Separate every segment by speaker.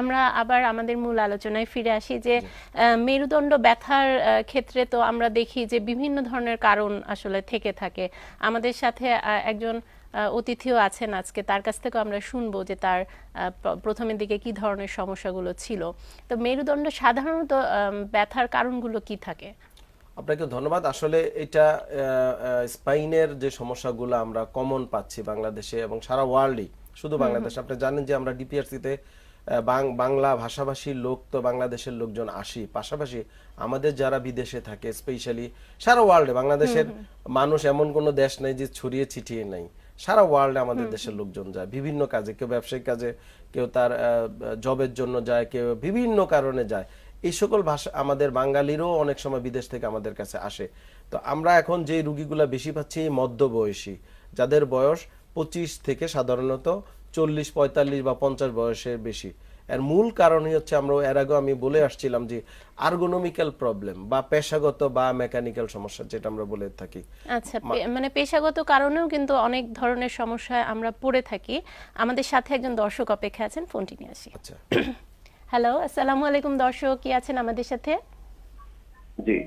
Speaker 1: আমরা আবার আমাদের মূল আলোচনায় ফিরে আসি যে মেরুদণ্ড ব্যথার ক্ষেত্রে তো আমরা দেখি যে বিভিন্ন ধরনের কারণ আসলে থেকে থাকে। আমাদের সাথে একজন অতিথিও আছেন আজকে। তার কাছ থেকেও আমরা শুনব যে তার প্রথমের দিকে কি ধরনের সমস্যাগুলো ছিল। তো মেরুদণ্ড সাধারণত ব্যথার কারণগুলো কি থাকে?
Speaker 2: আপনাকে ধন্যবাদ। আসলে এটা স্পাইনের যে সমস্যাগুলো আমরা কমন পাচ্ছি বাংলাদেশে এবং সারা ওয়ার্ল্ডই শুধু বাংলাদেশে। আপনি জানেন যে আমরা ডিপিআরসিতে বাংলা ভাষাভাষী লোক তো বাংলাদেশের লোকজন আসি পাশাপাশি আমাদের যারা বিদেশে থাকে স্পেশালি সারা ওয়ার্ল্ডে বাংলাদেশের মানুষ এমন কোনো দেশ নেই যে ছড়িয়ে ছিটিয়ে নেই। সারা ওয়ার্ল্ডে আমাদের দেশের লোকজন যায় বিভিন্ন কাজে কেউ ব্যবসায়িক কাজে কেউ তার জবের জন্য যায় কেউ বিভিন্ন কারণে যায়। এই সকল ভাষা আমাদের বাঙালিরও অনেক সময় বিদেশ থেকে আমাদের কাছে আসে। তো আমরা এখন যে রুগীগুলা বেশি পাচ্ছি এই মধ্যবয়সী যাদের বয়স পঁচিশ থেকে সাধারণত চল্লিশ পঁয়তাল্লিশ বা পঞ্চাশ বয়সের বেশি। এর মূল কারণই হচ্ছে আমরা এর আগে আমি বলে আসছিলাম যে আর্গোনমিক্যাল প্রবলেম বা পেশাগত বা মেকানিক্যাল সমস্যা যেটা আমরা বলে থাকি।
Speaker 1: আচ্ছা মানে পেশাগত কারণেও কিন্তু অনেক ধরনের সমস্যায় আমরা পড়ে থাকি। আমাদের সাথে একজন দর্শক অপেক্ষা আছেন ফোনটি নিয়ে আসি।
Speaker 2: আচ্ছা।
Speaker 1: হ্যালো আসসালামু আলাইকুম দর্শক কি আছেন আমাদের সাথে?
Speaker 3: জি।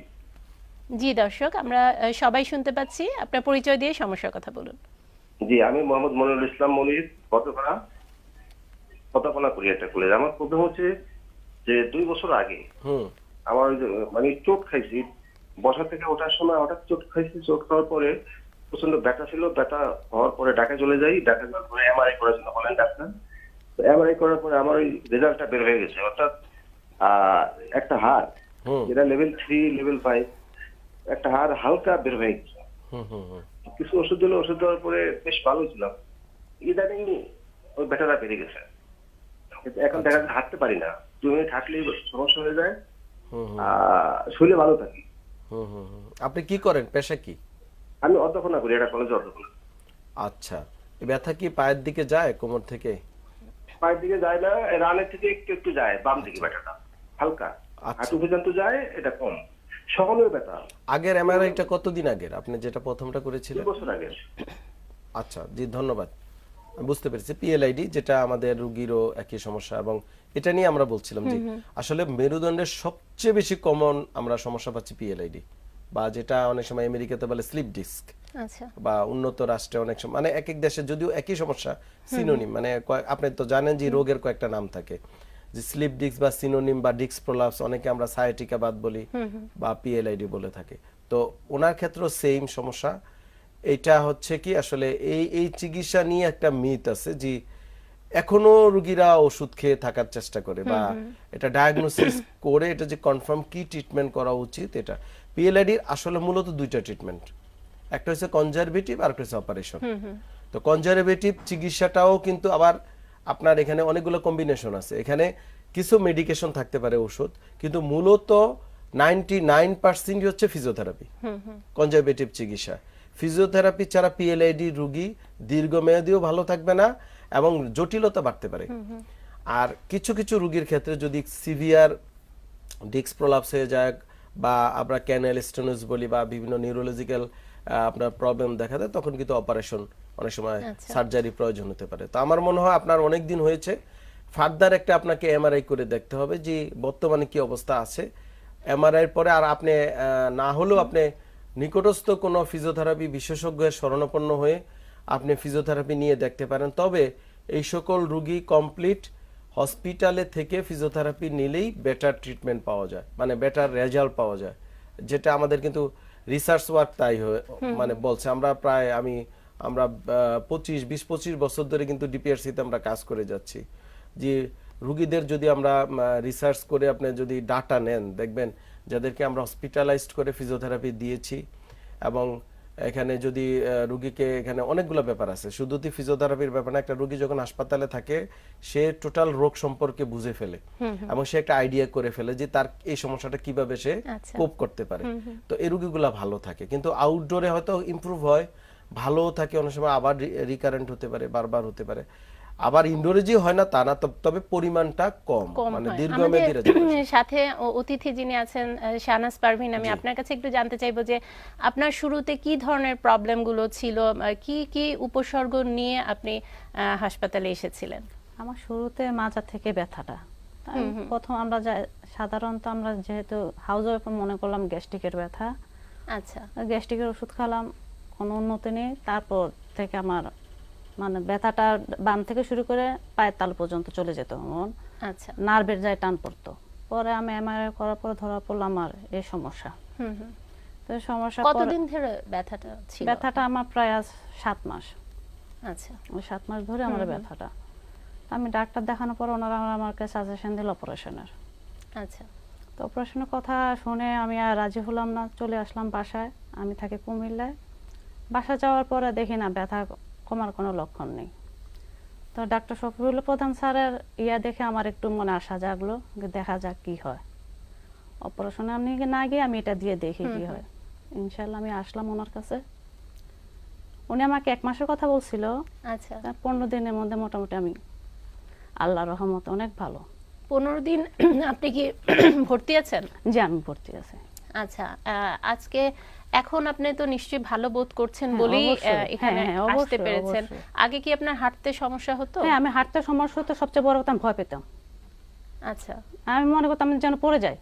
Speaker 1: জি দর্শক আমরা সবাই শুনতে পাচ্ছি। আপনার পরিচয় দিয়ে সমস্যার কথা বলুন।
Speaker 3: জি আমি মোহাম্মদ মনিরুল ইসলাম মনির কতখানা করি একটা কলেজ আমার প্রবলেম হচ্ছে যে দুই বছর আগে আমার মানে চোট খাইছি। বসা থেকে ওঠার সময় হঠাৎ চোট খাইছি। চোট খাওয়ার পরে প্রচণ্ড ব্যথা ছিল। ব্যথা হওয়ার পরে ঢাকা চলে যাই। ঢাকা যাওয়ার পরে এমআরআই করার জন্য বলেন ডাক্তার। তো এমআরআই করার পরে আমার ওই রেজাল্টটা বের হয়ে গেছে। অর্থাৎ আহ, একটা হাড়
Speaker 2: হুম।
Speaker 3: যেটা লেভেল থ্রি লেভেল ফাইভ একটা হাড় হালকা বের হয়ে গেছে।
Speaker 2: হুম হুম হুম।
Speaker 3: কিছু ওষুধ দিলে ওষুধ দেওয়ার পরে বেশ ভালো ছিলাম ইদানিং ওই ব্যথাটা বেড়ে গেছে। এখন দেখা যাচ্ছে হাঁটতে পারি না। দু মিনিট হাঁটলেই সমস্যা হয়ে যায়। শরীরে ভালো থাকি।
Speaker 2: আপনি কি করেন? পেশা কি?
Speaker 3: আমি অধ্যাপনা করি এটা কলেজে অধ্যক্ষণা
Speaker 2: আচ্ছা। ব্যথা কি পায়ের দিকে যায় কোমর থেকে?
Speaker 3: পায়ের দিকে যায় না রানের থেকে একটু একটু যায় বাম দিকে ব্যথাটা। হালকা।
Speaker 2: আচ্ছা।
Speaker 3: হাঁটু পর্যন্ত যায় এটা কম। সকলের ব্যথা
Speaker 2: আগের এমআরআইটা কতদিন আগের? আপনি যেটা প্রথমটা করেছিলেন?
Speaker 3: বছর আগে
Speaker 2: আচ্ছা জি ধন্যবাদ। বুঝতে পেরেছি। পিএলআইডি যেটা আমাদের রুগীরও একই সমস্যা এবং এটা নিয়ে আমরা বলছিলাম যে আসলে মেরুদণ্ডের সবচেয়ে বেশি কমন আমরা সমস্যা পাচ্ছি পিএলআইডি বা যেটা অনেক সময় আমেরিকাতে বলে স্লিপ ডিস্ক
Speaker 1: আচ্ছা।
Speaker 2: বা উন্নত রাষ্ট্রে অনেক সময় মানে এক এক দেশে যদিও একই সমস্যা সিনোনিম মানে আপনি তো জানেন যে রোগের কয়েকটা নাম থাকে। যে স্লিপ ডিস্ক বা সিনোনিম বা ডিস্ক প্রলাপস অনেকে আমরা সায়াটিকা বাদ বলি বা পিএলআইডি বলে থাকি। তো ওনার ক্ষেত্রেও সেম সমস্যা। এটা হচ্ছে কি আসলে এই এই চিকিৎসা নিয়ে একটা মিথ আছে যে এখনও রুগীরা ওষুধ খেয়ে থাকার চেষ্টা করে বা এটা ডায়াগনোসিস করে এটা যে কনফার্ম কি ট্রিটমেন্ট করা উচিত এটা। পিএলআইডির আসলে মূলত দুইটা ট্রিটমেন্ট একটা হচ্ছে কনজারভেটিভ আর একটা হচ্ছে অপারেশন তো কনজারভেটিভ চিকিৎসাটাও কিন্তু আবার আপনার এখানে অনেকগুলো কম্বিনেশন আছে। এখানে কিছু মেডিকেশন থাকতে পারে ওষুধ কিন্তু মূলত নাইনটি নাইন পার্সেন্ট হচ্ছে ফিজিওথেরাপি কনজারভেটিভ চিকিৎসা। ফিজিওথেরাপি ছাড়া পিএলআইডি রুগী দীর্ঘমেয়াদীও ভালো থাকবে না এবং জটিলতা বাড়তে পারে। আর কিছু কিছু রুগীর ক্ষেত্রে যদি সিভিয়ার ডিস্ক প্রলাপস হয়ে যায় বা আমরা ক্যানেল স্টেনোস বলি বা বিভিন্ন নিউরোলজিক্যাল আপনার প্রবলেম দেখা দেয় তখন কিন্তু অপারেশন অনেক সময় সার্জারি প্রয়োজন হতে পারে। তো আমার মনে হয় আপনার অনেক দিন হয়েছে। ফার্দার একটা আপনাকে এমআরআই করে দেখতে হবে যে বর্তমানে কি অবস্থা আছে। এমআরআই পরে আর আপনি না হলেও আপনি নিকটস্থ কোনো ফিজিওথেরাপি বিশেষজ্ঞের শরণাপন্ন হয়ে আপনি ফিজিওথেরাপি নিয়ে দেখতে পারেন। তবে এই সকল রুগী কমপ্লিট হসপিটালে থেকে ফিজিওথেরাপি নিলেই বেটার ট্রিটমেন্ট পাওয়া যায়। মানে বেটার রেজাল্ট পাওয়া যায়। যেটা আমাদের কিন্তু রিসার্চ ওয়ার্ক তাই হয়ে মানে বলছে। আমরা প্রায় আমি আমরা পঁচিশ বিশ পঁচিশ বছর ধরে কিন্তু ডিপিআরসিতে আমরা কাজ করে যাচ্ছি। যে রুগীদের যদি আমরা রিসার্চ করে আপনি যদি ডাটা নেন দেখবেন যাদেরকে আমরা হসপিটালাইজড করে ফিজিওথেরাপি দিয়েছি এবং এখানে যদি রুগীকে এখানে অনেকগুলো ব্যাপার আছে। শুধু তো ফিজিওথেরাপির ব্যাপার না একটা রুগী যখন হাসপাতালে থাকে সে টোটাল রোগ সম্পর্কে বুঝে ফেলে এবং সে একটা আইডিয়া করে ফেলে যে তার এই সমস্যাটা কীভাবে সে
Speaker 1: আচ্ছা।
Speaker 2: কোপ করতে পারে। তো এই রুগীগুলা ভালো থাকে। কিন্তু আউটডোরে হয়তো ইমপ্রুভ হয় ভালো থাকে অনেক সময় আবার রিকারেন্ট হতে পারে বারবার হতে পারে। আবার ইনডোরে যে হয় না তা না তবে পরিমাণটা কম মানে। দীর্ঘমেয়াদী
Speaker 1: আমাদের সাথে অতিথি যিনি আছেন শাহনাজ পারভিন আমি আপনার কাছে একটু জানতে চাইব যে আপনার শুরুতে কি ধরনের প্রবলেমগুলো ছিল? কি কি উপসর্গ নিয়ে আপনি আহ, হাসপাতালে এসেছিলেন?
Speaker 4: আমার শুরুতে মাজা থেকে ব্যথাটা। প্রথম আমরা যা- সাধারণত আমরা যেহেতু হাউস ওয়াইফ মনে করলাম গ্যাস্ট্রিকের ব্যথা।
Speaker 1: আচ্ছা।
Speaker 4: গ্যাস্ট্রিকের ওষুধ খেলাম কোনো উন্নতি নেই। তারপর থেকে আমার মানে ব্যথাটা বাম থেকে শুরু করে পায়ের তাল পর্যন্ত চলে যেত আমার।
Speaker 1: আচ্ছা।
Speaker 4: নার্ভের যায় টান পড়তো। পরে আমি এমআরআই করার পর ধরা পড়ল আমার এই সমস্যা।
Speaker 1: হুম হুম।
Speaker 4: তো সমস্যা
Speaker 1: কতদিন ধরে ব্যথাটা ছিল?
Speaker 4: ব্যথাটা আমার প্রায় আজ সাত মাস।
Speaker 1: আচ্ছা।
Speaker 4: ওই সাত মাস ধরে আমার ব্যথাটা। তো আমি ডাক্তার দেখানোর পর ওনারা আমাকে সাজেশন দিল অপারেশনের
Speaker 1: আচ্ছা।
Speaker 4: তো অপারেশনের কথা শুনে আমি আর রাজি হলাম না। চলে আসলাম বাসায়। আমি থাকি কুমিল্লায়। বাসা যাওয়ার পরে দেখি না ব্যথা কমার কোনো লক্ষণ নেই। তো ডাক্তার শফিউল প্রধান স্যারের ইয়া দেখে আমার একটু মনে আশা জাগলো দেখা যাক কি হয়। অপারেশনে আমি না গিয়ে আমি এটা দিয়ে দেখি কি হয়। ইনশাল্লাহ আমি আসলাম ওনার কাছে। উনি আমাকে এক মাসের কথা বলছিল।
Speaker 1: আচ্ছা।
Speaker 4: পনেরো দিনের মধ্যে মোটামুটি আমি আল্লাহ রহমত অনেক ভালো।
Speaker 1: পনেরো দিন আপনি কি ভর্তি আছেন?
Speaker 4: যে আমি ভর্তি আছি।
Speaker 1: আচ্ছা আজকে এখন আপনি তো নিশ্চয়ই ভালো বোধ করছেন
Speaker 4: হ্যাঁ,
Speaker 1: বলেই এখানে
Speaker 4: হ্যাঁ, হ্যাঁ,
Speaker 1: আসতে পেরেছেন। আগে কি আপনার হাঁটতে সমস্যা হতো?
Speaker 4: হ্যাঁ আমি হাঁটতে সমস্যা হতো সবচেয়ে বড় কথা ভয় পেতাম।
Speaker 1: আচ্ছা।
Speaker 4: আমি মনে করতাম যেন পড়ে যাই।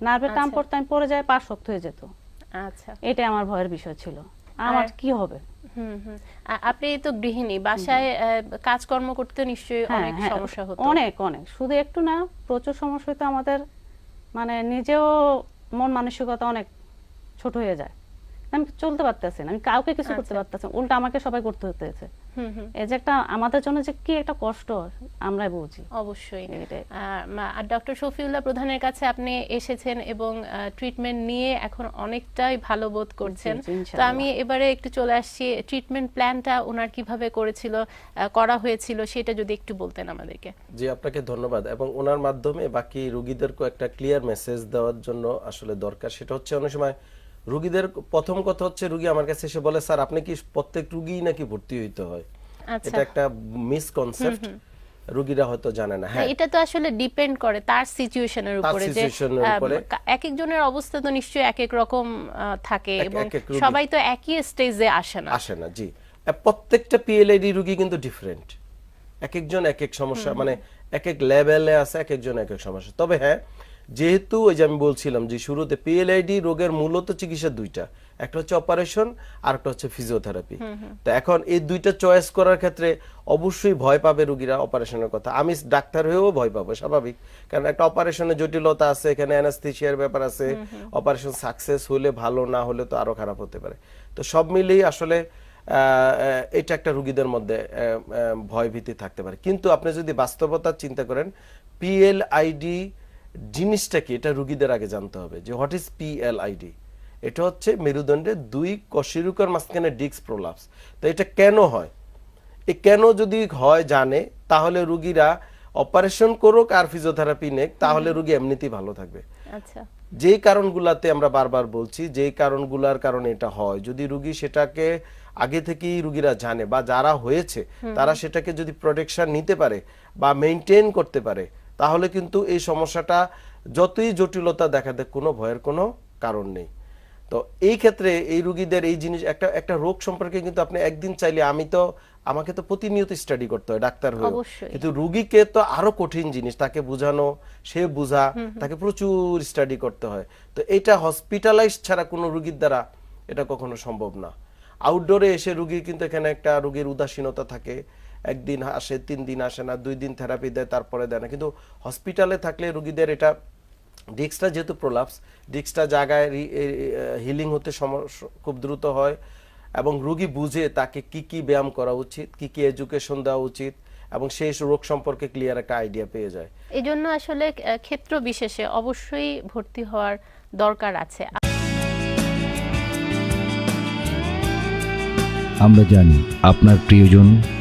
Speaker 4: নার্ভের টান
Speaker 1: আচ্ছা।
Speaker 4: পড়তে আমি পড়ে যাই পা শক্ত হয়ে যেত।
Speaker 1: আচ্ছা।
Speaker 4: এটাই আমার ভয়ের বিষয় ছিল। আমার কি হবে?
Speaker 1: হুম হুম। আপনি তো গৃহিণী বাসায় কাজকর্ম করতে নিশ্চয়ই অনেক সমস্যা হতো।
Speaker 4: অনেক অনেক। শুধু একটু না প্রচুর সমস্যা হতো আমাদের। মানে নিজেও মন মানসিকতা অনেক ছোট হয়ে যায় আমি চলতে পারতেছি না আমি কাউকে কিছু করতে
Speaker 1: আচ্ছা।
Speaker 4: পারতেছি না। উল্টা আমাকে সবাই করতে হতেছে এই যে একটা আমাদের জন্য যে কি একটা কষ্ট আমরাই বুঝি।
Speaker 1: অবশ্যই। আর ডক্টর শফিউল্লাহ প্রধানের কাছে আপনি এসেছেন এবং ট্রিটমেন্ট নিয়ে এখন অনেকটাই ভালো বোধ করছেন। তো আমি এবারে একটু চলে আসছি ট্রিটমেন্ট প্ল্যানটা ওনার কীভাবে করেছিল করা হয়েছিল সেটা যদি একটু বলতেন আমাদেরকে।
Speaker 2: জি আপনাকে ধন্যবাদ। এবং ওনার মাধ্যমে বাকি রুগীদেরকে একটা ক্লিয়ার মেসেজ দেওয়ার জন্য আসলে দরকার। সেটা হচ্ছে অনেক সময় রুগীদের প্রথম কথা হচ্ছে রুগী আমার কাছে এসে বলে স্যার আপনি কি প্রত্যেক রুগী নাকি ভর্তি হইতে হয়?
Speaker 1: আচ্ছা।
Speaker 2: এটা একটা মিসকনসেপ্ট রুগীরা হয়তো জানে না। হ্যাঁ।
Speaker 1: এটা তো আসলে ডিপেন্ড করে তার সিচুয়েশনের উপরে যে এক একজনের অবস্থা তো নিশ্চয়ই এক এক রকম থাকে এবং। সবাই তো একই স্টেজে আসে না।
Speaker 2: আসে না জি। প্রত্যেকটা পিএলআইডি রুগী কিন্তু ডিফারেন্ট এক একজন এক এক সমস্যা মানে এক এক লেভেলে আছে এক একজন এক এক সমস্যা। তবে হ্যাঁ যেহেতু ওই যে আমি বলছিলাম যে শুরুতে পিএলআইডি রোগের মূলত চিকিৎসা দুইটা একটা হচ্ছে অপারেশন আর একটা হচ্ছে ফিজিওথেরাপি তো এখন এই দুইটা চয়েস করার ক্ষেত্রে অবশ্যই ভয় পাবে রুগীরা অপারেশনের কথা। আমি ডাক্তার হয়েও ভয় পাবো স্বাভাবিক। কারণ একটা অপারেশনের জটিলতা আছে এখানে অ্যানাস্থেশিয়ার ব্যাপার আছে। অপারেশন সাকসেস হলে ভালো না হলে তো আরও খারাপ হতে পারে। তো সব মিলিয়ে আসলে এটা একটা রুগীদের মধ্যে আহ, আহ, ভয় ভীতি থাকতে পারে। কিন্তু আপনি যদি বাস্তবতা চিন্তা করেন পিএলআইডি জিনিসটা কি এটা রুগীদের আগে জানতে হবে যে হোয়াট ইজ পিএলআইডি এটা হচ্ছে মেরুদণ্ডের দুই কশেরুকার মাঝখানে ডিস্ক প্রলাপস। তো এটা কেন হয়? এ কেন যদি হয় জানে তাহলে রুগীরা অপারেশন করুক আর ফিজিওথেরাপি নেক তাহলে রুগী এমনিতেই ভালো থাকবে।
Speaker 1: আচ্ছা।
Speaker 2: যেই কারণগুলাতে আমরা বারবার বলছি যেই কারণগুলার কারণে এটা হয় যদি রুগী সেটাকে আগে থেকেই রুগীরা জানে বা যারা হয়েছে তারা সেটাকে যদি প্রোটেকশন নিতে পারে বা মেনটেন করতে পারে তাহলে কিন্তু এই সমস্যাটা যতই জটিলতা দেখা দেয় কোনো ভয়ের কোনো কারণ নেই। তো এই ক্ষেত্রে এই রুগীদের এই জিনিস একটা একটা রোগ সম্পর্কে কিন্তু আপনি একদিন চাইলে আমি তো আমাকে তো প্রতিনিয়ত স্টাডি করতে হয় ডাক্তার হয়ে কিন্তু রুগীকে তো আরও কঠিন জিনিস তাকে বোঝানো সে বোঝা তাকে প্রচুর স্টাডি করতে হয়। তো এটা হসপিটালাইজ ছাড়া কোনো রুগীর দ্বারা এটা কখনো সম্ভব না। আউটডোরে এসে রুগীর কিন্তু এখানে একটা রুগীর উদাসীনতা থাকে একদিন আসে তিন দিন আসে না দুই দিন থেরাপি দেয় তারপরে দেয় না। কিন্তু হসপিটালে থাকলে রুগীদের এটা ডিস্কটা যেহেতু প্রলাপস ডিস্কটা জায়গায় হিলিং হতে সমস্যা খুব দ্রুত হয় এবং রুগী বুঝে তাকে কি কি ব্যায়াম করা উচিত কি কি এডুকেশন দেওয়া উচিত এবং সেই রোগ সম্পর্কে ক্লিয়ার একটা আইডিয়া পেয়ে যায়।
Speaker 1: এই জন্য আসলে ক্ষেত্র বিশেষে অবশ্যই ভর্তি হওয়ার দরকার আছে।
Speaker 5: আমরা জানি আপনার প্রিয়জন